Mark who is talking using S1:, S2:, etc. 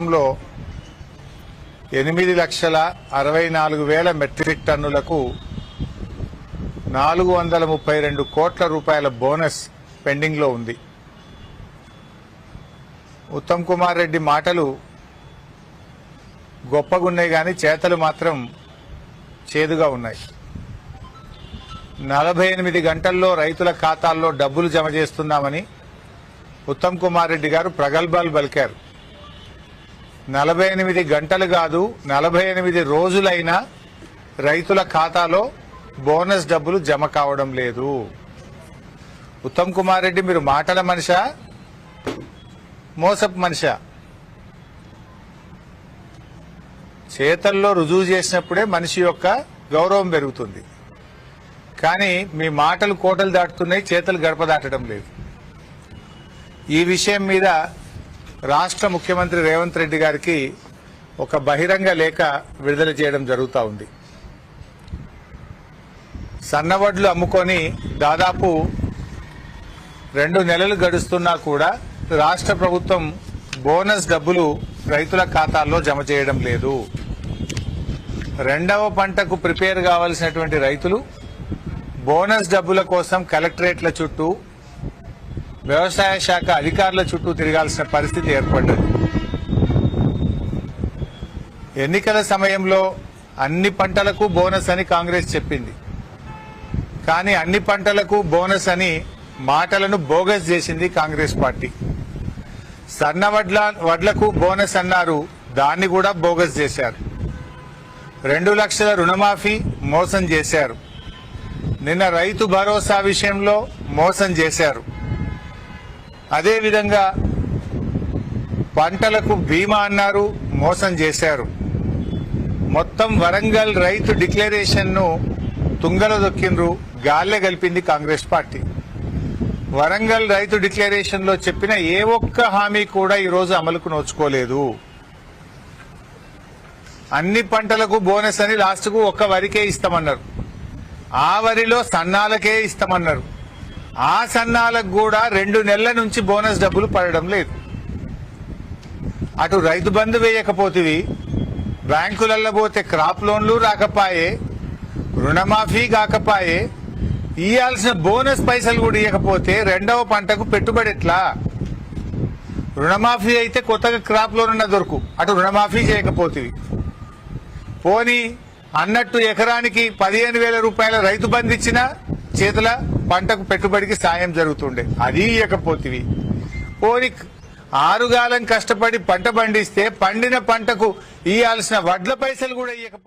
S1: లో ఎనిమిది లక్షల అరవై నాలుగు వేల మెట్రిక్ టన్నులకు నాలుగు వందల ముప్పై రెండు కోట్ల రూపాయల బోనస్ పెండింగ్లో ఉంది. ఉత్తమ్ కుమార్ రెడ్డి మాటలు గొప్పగున్నాయి కానీ చేతలు మాత్రం చేదుగా ఉన్నాయి. నలభై ఎనిమిది గంటల్లో రైతుల ఖాతాల్లో డబ్బులు జమ చేస్తున్నామని ఉత్తమ్ కుమార్ రెడ్డి గారు ప్రగల్భాలు పలికారు. నలభై ఎనిమిది గంటలు కాదు నలభై ఎనిమిది రోజులైనా రైతుల ఖాతాలో బోనస్ డబ్బులు జమ కావడం లేదు. ఉత్తమ్ కుమార్ రెడ్డి మీరు మాటల మనిషా? మోసపు మనిషా? చేతల్లో రుజువు చేసినప్పుడే మనిషి యొక్క గౌరవం పెరుగుతుంది. కానీ మీ మాటలు కోటలు దాటుతున్నాయి చేతలు గడప దాటడం లేదు. ఈ విషయం మీద రాష్ట్ర ముఖ్యమంత్రి రేవంత్ రెడ్డి గారికి ఒక బహిరంగ లేఖ విడుదల చేయడం జరుగుతూ ఉంది. సన్నవడ్లు అమ్ముకొని దాదాపు రెండు నెలలు గడుస్తున్నా కూడా రాష్ట్ర ప్రభుత్వం బోనస్ డబ్బులు రైతుల ఖాతాల్లో జమ చేయడం లేదు. రెండవ పంటకు ప్రిపేర్ కావాల్సినటువంటి రైతులు బోనస్ డబ్బుల కోసం కలెక్టరేట్ల చుట్టూ వ్యవసాయ శాఖ అధికారుల చుట్టూ తిరగాల్సిన పరిస్థితి ఏర్పడ్డది. ఎన్నికల సమయంలో అన్ని పంటలకు బోనస్ అని కాంగ్రెస్ చెప్పింది. కానీ అన్ని పంటలకు బోనస్ అని మాటలను బోగస్ చేసింది కాంగ్రెస్ పార్టీ. సన్న వడ్ల వడ్లకు బోనస్ అన్నారు దాన్ని కూడా బోగస్ చేశారు. రెండు లక్షల రుణమాఫీ మోసం చేశారు. నిన్న రైతు భరోసా విషయంలో మోసం చేశారు. అదేవిధంగా పంటలకు బీమా అన్నారు మోసం చేశారు. మొత్తం వరంగల్ రైతు డిక్లరేషన్ను తుంగలో దొక్కిండ్రు గాల్లె గలిపింది కాంగ్రెస్ పార్టీ. వరంగల్ రైతు డిక్లరేషన్లో చెప్పిన ఏ ఒక్క హామీ కూడా ఈరోజు అమలుకు నోచుకోలేదు. అన్ని పంటలకు బోనస్ అని లాస్ట్కు ఒక్క వరికే ఇస్తామన్నారు. ఆ వరిలో సన్నాలకే ఇస్తామన్నారు. ఆ సన్నాలకు కూడా రెండు నెలల నుంచి బోనస్ డబ్బులు పడడం లేదు. అటు రైతు బంధు వేయకపోతివి బ్యాంకులలో పోతే క్రాప్ లోన్లు రాకపాయే రుణమాఫీ కాకపాయే ఇయ్యాల్సిన బోనస్ పైసలు కూడా ఇవ్వకపోతే రెండవ పంటకు పెట్టుబడి ఎట్లా? రుణమాఫీ అయితే కొత్తగా క్రాప్ లోన్ ఉన్న దొరుకు అటు రుణమాఫీ చేయకపోతివి. పోనీ అన్నట్టు ఎకరానికి పదిహేను వేల రూపాయల రైతు బంధు ఇచ్చిన చేతుల పంటకు పెట్టుబడికి సాయం జరుగుతుండే. అది ఇవ్వకపోతివి పోనీ ఆరుగాలం కష్టపడి పంట పండిస్తే పండిన పంటకు ఇవ్వాల్సిన వడ్ల పైసలు కూడా ఇవ్వకపోతే